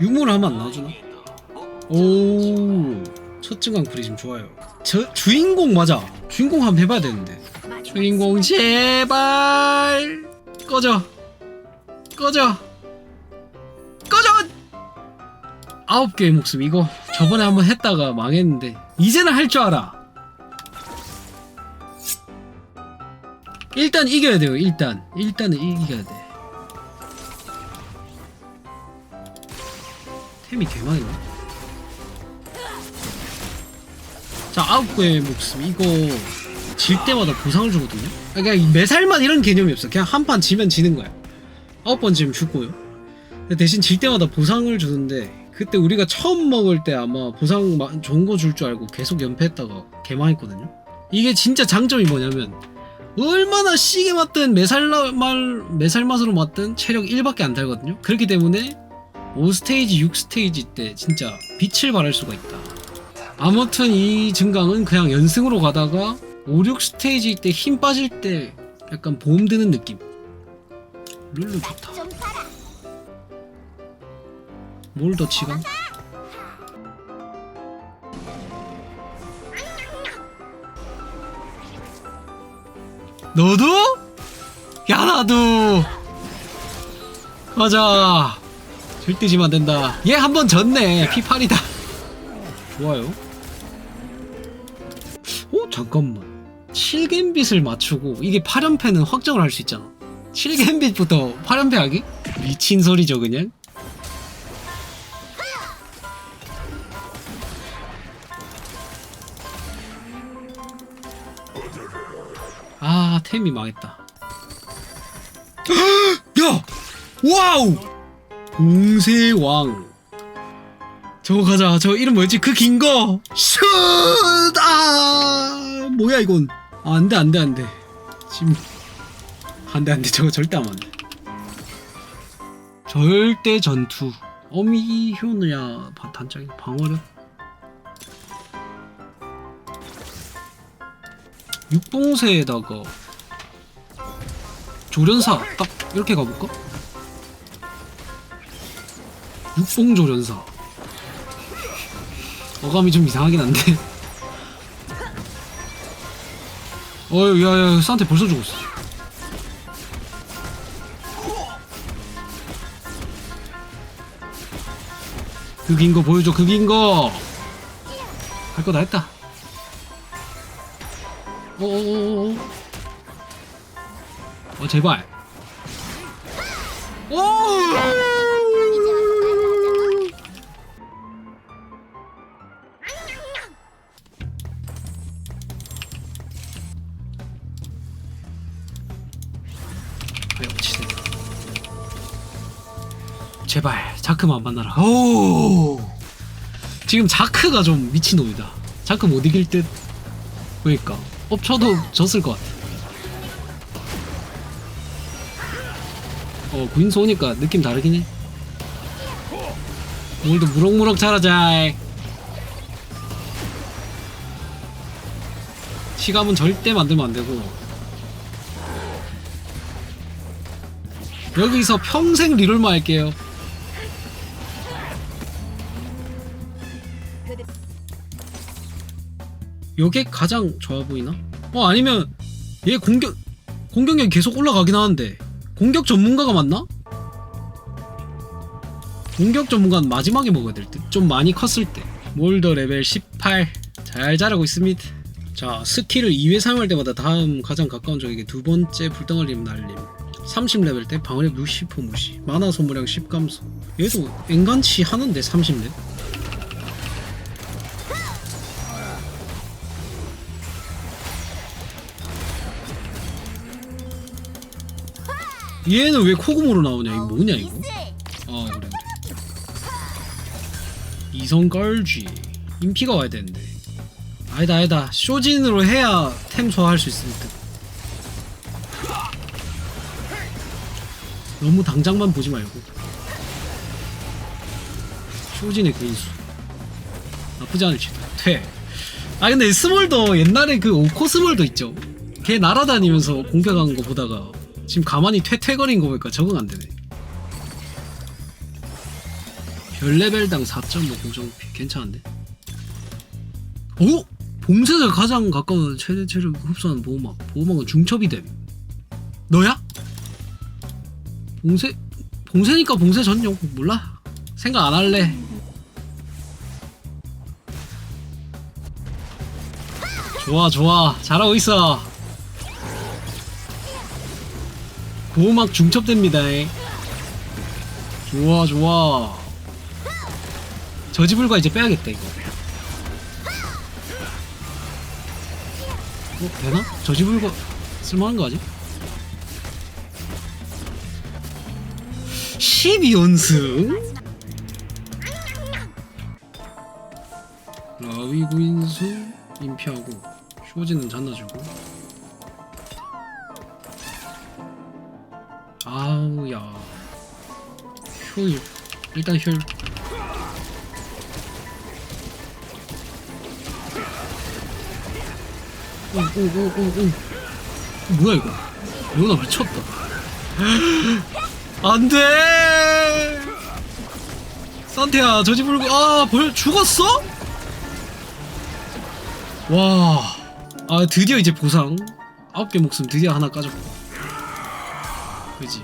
유물 하면 안 나와주나? 오, 첫 증강 프리즘 좋아요. 저 주인공 맞아. 주인공 한번 해봐야 되는데. 주인공 제발 꺼져, 꺼져, 꺼져. 아홉 개의 목숨 이거 저번에 한번 했다가 망했는데 이제는 할 줄 알아. 일단 이겨야 돼요. 일단 일단은 이겨야 돼. 템이 개많네. 자 아홉 개의 목숨 이거 질 때마다 보상을 주거든요. 그러니까 매살만 이런 개념이 없어. 그냥 한 판 지면 지는 거야. 아홉 번 지면 죽고요. 대신 질 때마다 보상을 주는데 그때 우리가 처음 먹을 때 아마 보상 마- 좋은 거 줄 줄 알고 계속 연패했다가 개망했거든요. 이게 진짜 장점이 뭐냐면 얼마나 시게 맞든 매살 말 매살 맛으로 맞든 체력 1밖에 안 달거든요. 그렇기 때문에 5스테이지, 6스테이지 때 진짜 빛을 발할 수가 있다. 아무튼 이 증강은 그냥 연승으로 가다가 5, 6스테이지 때 힘 빠질 때 약간 보험 드는 느낌. 룰루 좋다. 뭘 더 치가? 너도? 야 나도 가자 절대 지면 안 된다 얘 한 번 졌네 P8이다 좋아요 어? 잠깐만 7갬빗을 맞추고 이게 8연패는 확정을 할 수 있잖아 7갬빗부터 8연패 하기? 미친 소리죠 그냥 아 템이 망했다 야! 와우! 공세왕. 저거 가자. 저 이름 뭐였지? 그 긴거. 슛! 아 뭐야 이건. 아, 안돼 안돼 안돼. 지금 안돼 안돼. 저거 절대 안 안돼 절대 전투. 어미 효느야 바- 단짝이. 방어력? 육봉세에다가 조련사 딱 이렇게 가볼까? 육봉 조련사. 어감이 좀 이상하긴 한데. 어휴 야야 산테 벌써 죽었어. 그긴 거 보여줘 그긴 거할 거 다 했다. 오오오오 어 제발. 오 자크만 만나라. 오. 지금 자크가 좀 미친놈이다. 자크 못 이길 듯. 그러니까. 엎쳐도 졌을 것 같아. 어 구인수 오니까 느낌 다르긴 해. 오늘도 무럭무럭 자라자 시감은 절대 만들면 안 되고. 여기서 평생 리롤만 할게요 요게 가장 좋아 보이나? 어 아니면 얘 공격 공격력이 계속 올라가긴 하는데 공격 전문가가 맞나? 공격 전문가는 마지막에 먹어야 될 듯. 좀 많이 컸을 때. 몰더 레벨 18. 잘 자라고 있습니다. 자, 스킬을 2회 사용할 때마다 다음 가장 가까운 적에게 두 번째 불덩어림 날림. 30레벨 때 방어력 60% 무시. 만화 소모량 10 감소. 얘도 엔간치 하는데 30렙? 얘는 왜 코구모로 나오냐? 이거 뭐냐 이거? 아 그래 그래. 이성 깔쥐 인피가 와야 되는데. 아니다 아니다. 쇼진으로 해야 템 소화할 수 있을 듯. 너무 당장만 보지 말고. 쇼진의 근수. 나쁘지 않을 지도 퇴. 아 근데 스몰도 옛날에 그 오코 스몰도 있죠. 걔 날아다니면서 공격하는 거 보다가 지금 가만히 퇴퇴거린 거 보니까 적응 안 되네 별 레벨당 4.5 고정피 괜찮은데? 오! 봉쇄자 가장 가까운 최대 체력 흡수하는 보호막 보호막은 중첩이 됨 너야? 봉쇄 봉쇄니까 봉쇄 전용 몰라 생각 안 할래 좋아 좋아 잘하고 있어 보호막 중첩됩니다 좋아 좋아 저지불가 이제 빼야겠다 이거 어 되나? 저지불가 쓸만한 거 아직? 12연승? 라위 구인수 인피하고 쇼지는 잔나주고 아우 야. 효율 일단 효율 오오오오오. 뭐야 이거? 레오나 미쳤다. 안돼! 산테야 저지 불고 아벌 죽었어? 와 아 드디어 이제 보상. 아홉 개 목숨 드디어 하나 까졌고 그지?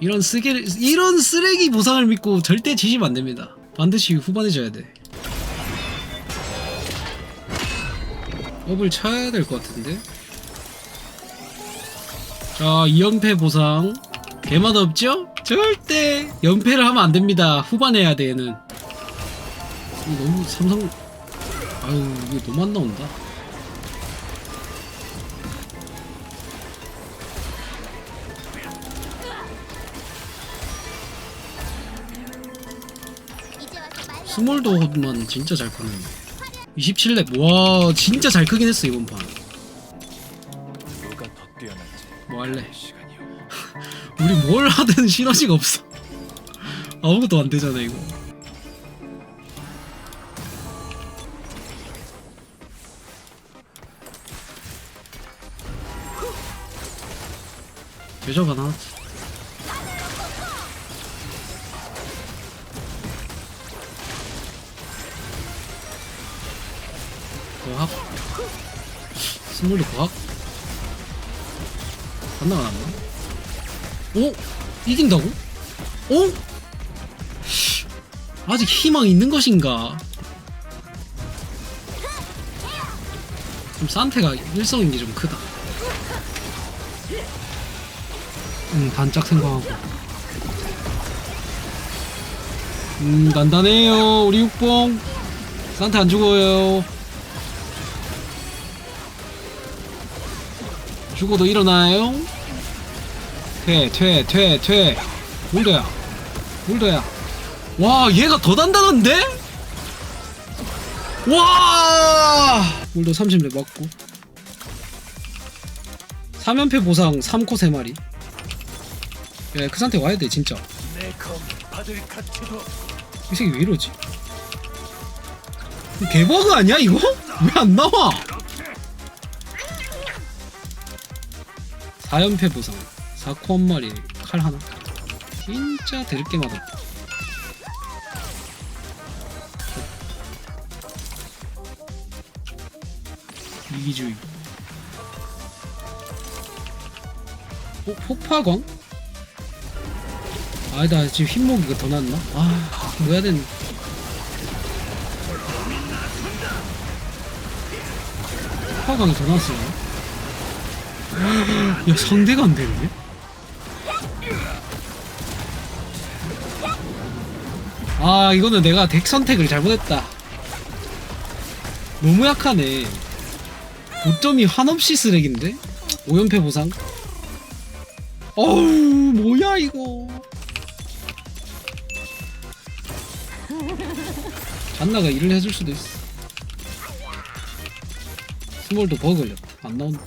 이런 쓰게 이런 쓰레기 보상을 믿고 절대 지시면 안 됩니다. 반드시 후반에 져야 돼. 업을 쳐야 될 것 같은데? 자 2연패 보상. 개맛 없죠? 절대 연패를 하면 안 됩니다. 후반에 해야 돼 얘는. 너무 삼성 아유 이거 너무 안 나온다 스몰도만 진짜 잘 크네. 27렙. 와 진짜 잘 크긴 했어 이번 판. 뭐 할래. 우리 뭘 하든 시너지가 없어. 아무것도 안 되잖아 이거. 계좌가 나왔지 고학 스물도 고학 안 나가나 오? 이긴다고? 오? 아직 희망 있는 것인가? 좀 산테가 일성인 게 좀 크다. 음, 단짝 생각하고. 음, 단단해요, 우리 육봉. 산테 안 죽어요. 죽어도 일어나요? 퇴, 퇴, 퇴, 퇴. 몰도야. 몰도야. 와, 얘가 더 단단한데? 와! 몰도 30렙 맞고. 3연패 보상 3코 3마리. 야, 그 상태 와야 돼, 진짜. 이 새끼 왜 이러지? 개버그 아니야, 이거? 왜 안 나와? 4연패 보상 4코 한 마리 칼 하나 진짜 될게 많아 이기주의 어? 폭파광? 아니다 지금 흰목이가 더 낫나? 아 뭐야 된 폭파광이 더 낫어요 야 상대가 안 되는데? 아 이거는 내가 덱 선택을 잘못했다. 너무 약하네. 5점이 한없이 쓰레기인데? 5연패 보상? 어우 뭐야 이거. 잔나가 일을 해줄 수도 있어. 스몰도 버그 걸렸다. 안 나온다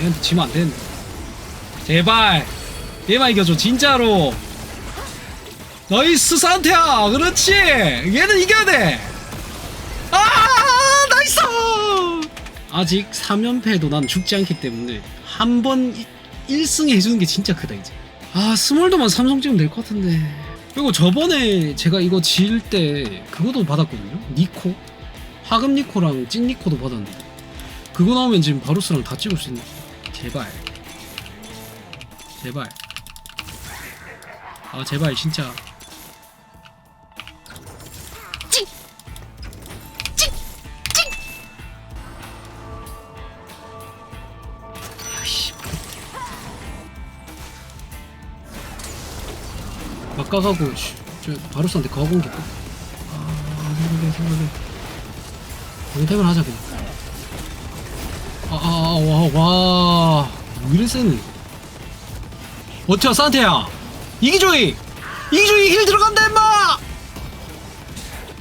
얘한테 지면 안 되는데. 제발! 얘만 이겨줘, 진짜로! 나이스 산테야! 그렇지! 얘는 이겨야 돼! 아! 나이스! 아직 3연패도 난 죽지 않기 때문에 한 번 1승 해주는 게 진짜 크다 이제 아 스몰더만 삼성 찍으면 될 것 같은데 그리고 저번에 제가 이거 지을 때 그것도 받았거든요 니코 화금 니코랑 찐 니코도 받았는데 그거 나오면 지금 바루스랑 다 찍을 수 있는 제발. 제발. 아 제발 진짜. 막가가고 씨, 저 바루스한테 가고 온게 아 생각해 생각해. 방템을 하자 그냥 이래 세네 어쩌 산테야. 이기조이! 이기조이 힐 들어간다 임마!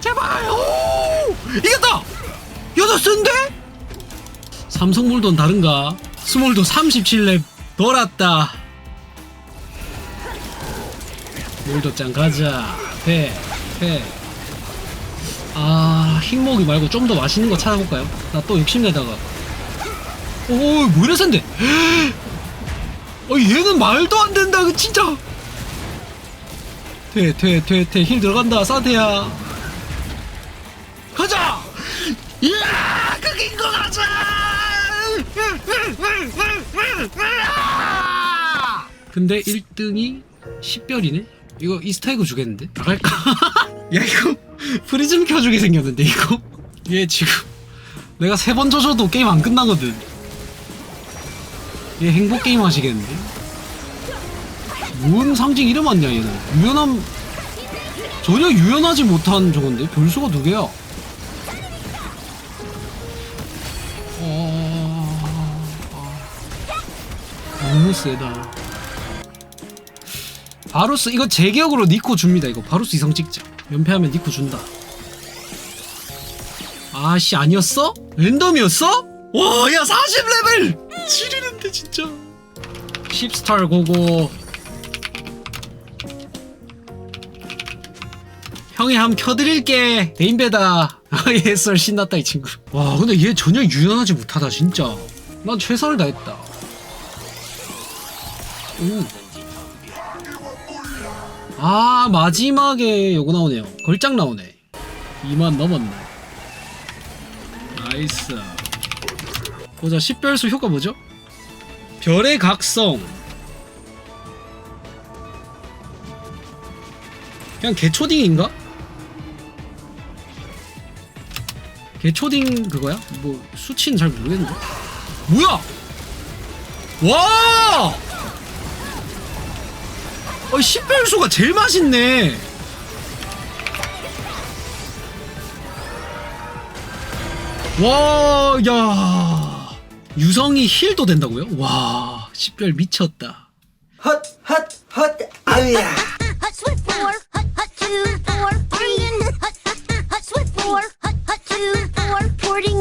제발 오 이겼다! 여덟 센데 삼성물돈 다른가? 스몰도 37렙 돌았다. 물도짱 가자. 패패 아 흰목이 말고 좀 더 맛있는 거 찾아볼까요? 나 또 욕심내다가 오 뭐 이래 센데? 어 얘는 말도 안 된다 그 진짜. 돼돼돼돼힐 들어간다 사태야. 가자! 이야 그긴 거 가자! 근데 1등이 10별이네? 이거 이스타이거 주겠는데? 나갈까? 야 이거 프리즘 켜주게 생겼는데 이거? 얘 지금 내가 세번 져줘도 게임 안 끝나거든 얘 행복 게임 하시겠는데? 뭔 상징 이름 왔냐 얘는. 유연함 전혀 유연하지 못한 저건데? 별수가 두 개야. 어... 너무 세다 바루스 이거 제 기억으로 니코 줍니다 이거. 바루스 이상 찍자. 연패하면 니코 준다. 아씨 아니었어? 랜덤이었어? 와야 40레벨 지리는데 진짜. 10스타를 고고 형이 함 켜드릴게. 데인베다. 예썰 신났다 이 친구. 와 근데 얘 전혀 유연하지 못하다 진짜. 난 최선을 다했다. 오. 아 마지막에 요거 나오네요. 걸작 나오네. 2만 넘었네. 나이스. 보자 10별수 효과 뭐죠? 별의 각성 그냥 개초딩인가? 개초딩 그거야? 뭐 수치는 잘 모르겠는데 뭐야 와 어, 10별수가 제일 맛있네. 와, 야. 유성이 힐도 된다고요? 와, 10별 미쳤다. 헛, 헛, 헛, 아우야.